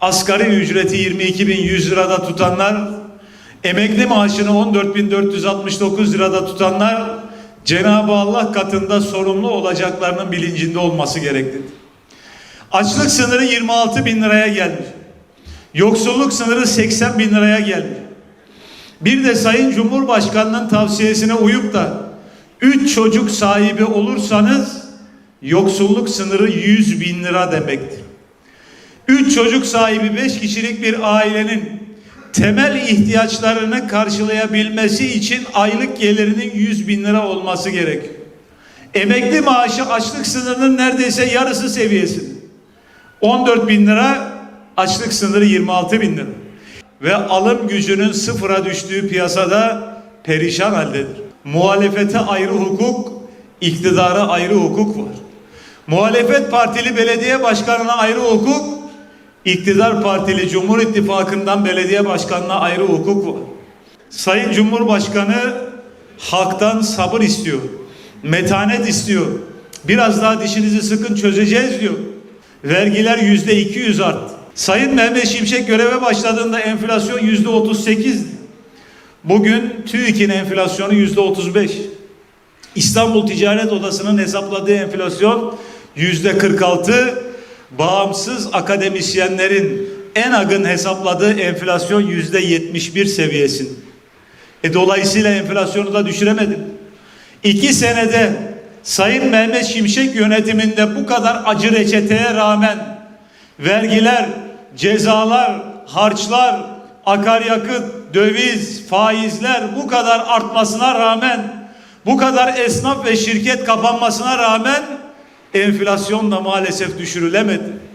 Asgari ücreti 22.100 lirada tutanlar, emekli maaşını 14.469 lirada tutanlar Cenab-ı Allah katında sorumlu olacaklarının bilincinde olması gereklidir. Açlık sınırı 26 bin liraya gelmiş. Yoksulluk sınırı 80 bin liraya gelmiş. Bir de Sayın Cumhurbaşkanı'nın tavsiyesine uyup da 3 çocuk sahibi olursanız yoksulluk sınırı 100 bin lira demektir. Üç çocuk sahibi beş kişilik bir ailenin temel ihtiyaçlarını karşılayabilmesi için aylık gelirinin 100 bin lira olması gerekiyor. Emekli maaşı açlık sınırının neredeyse yarısı seviyesinde. 14 bin lira, açlık sınırı 26 bin lira. Ve alım gücünün sıfıra düştüğü piyasada perişan haldedir. Muhalefete ayrı hukuk, iktidara ayrı hukuk var. Muhalefet partili belediye başkanına ayrı hukuk, iktidar partili Cumhur İttifakı'ndan belediye başkanına ayrı hukuk var. Sayın Cumhurbaşkanı halktan sabır istiyor, metanet istiyor. Biraz daha dişinizi sıkın çözeceğiz diyor. Vergiler yüzde 200 arttı. Sayın Mehmet Şimşek göreve başladığında enflasyon yüzde 38'di. Bugün TÜİK'in enflasyonu yüzde 35. İstanbul Ticaret Odası'nın hesapladığı enflasyon yüzde 46. Bağımsız akademisyenlerin en agın hesapladığı enflasyon yüzde 71 seviyesinde. E dolayısıyla enflasyonu da düşüremedim. İki senede Sayın Mehmet Şimşek yönetiminde bu kadar acı reçeteye rağmen vergiler, cezalar, harçlar, akaryakıt, döviz, faizler bu kadar artmasına rağmen bu kadar esnaf ve şirket kapanmasına rağmen enflasyon da maalesef düşürülemedi.